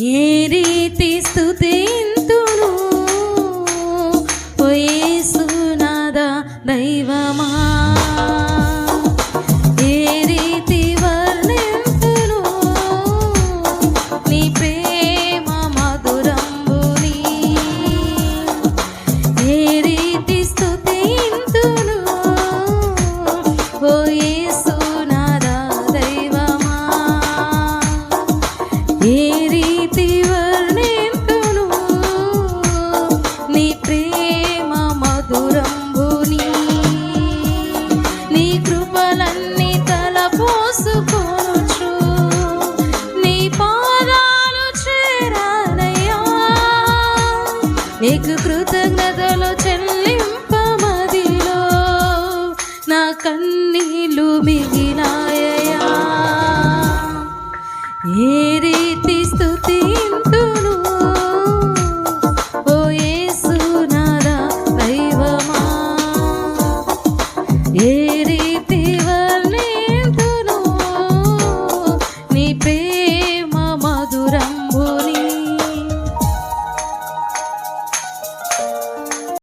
ఏ రీతి స్థుతింతును పోయేసునాద దైవమా? ఏ రీతి వర్ణింతును? నీ ప్రేమ మధురంబుని. ఏ రీతి స్థుతింతును ఓ దైవమా? ఏ ప్రేమ మధురంబుని నీ కృపలన్నీ తలపోసుకొనుచు నీ పాదాలు చేరానయ్యా నీకు కృతజ్ఞతలు చెల్లింపమదిలో నా కన్నీళ్ళు మిగిలాయయా ఏ రీతి వర్ణింతును నీ ప్రేమ మధురంబుని